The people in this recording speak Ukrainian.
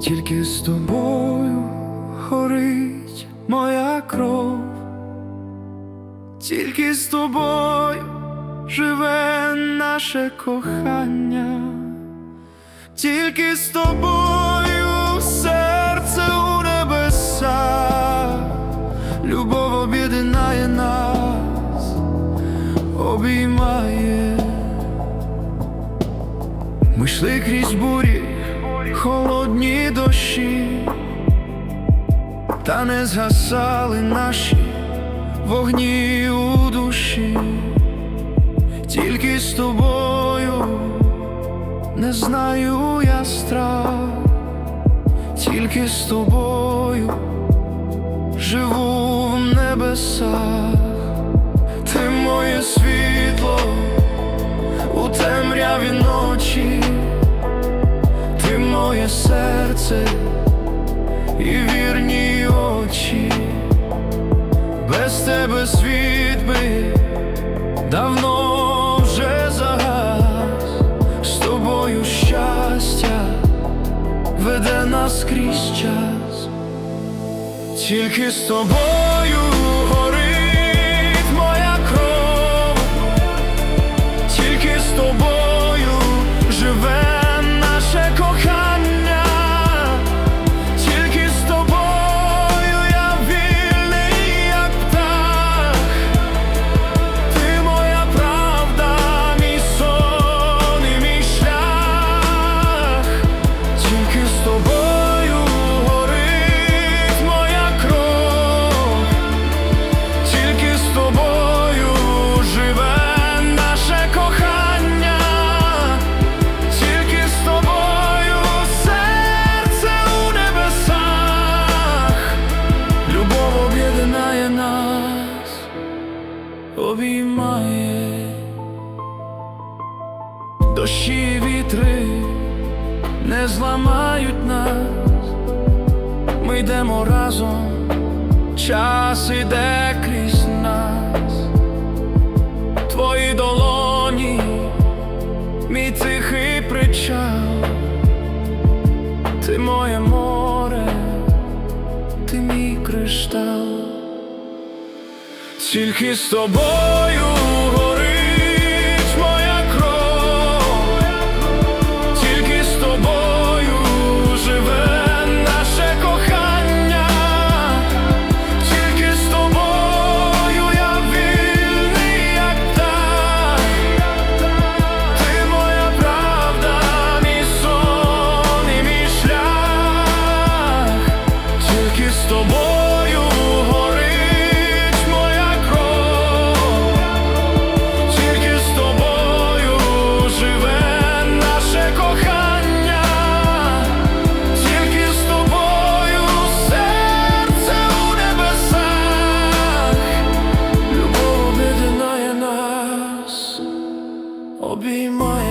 Тільки з тобою горить моя кров, тільки з тобою живе наше кохання, тільки з тобою серце у небесах, любов об'єднає нас, обіймає. Ми йшли крізь бурі, холодні дощі, та не згасали наші вогні у душі, тільки з тобою не знаю я страх, тільки з тобою живу в небесах, ти моє світло у темряві ночі, серце і вірні очі, без тебе світ би давно вже загас, з тобою щастя веде нас крізь час, тільки з тобою обіймає. Дощі вітри не зламають нас, ми йдемо разом час іде крізь нас, твої долоні, мій тихий причал, ти моє тільки з тобою горить моя кров, з тобою живе наше тільки з тобою я вільний, як та, і мій шлях, тільки з тобою. I'll be mine.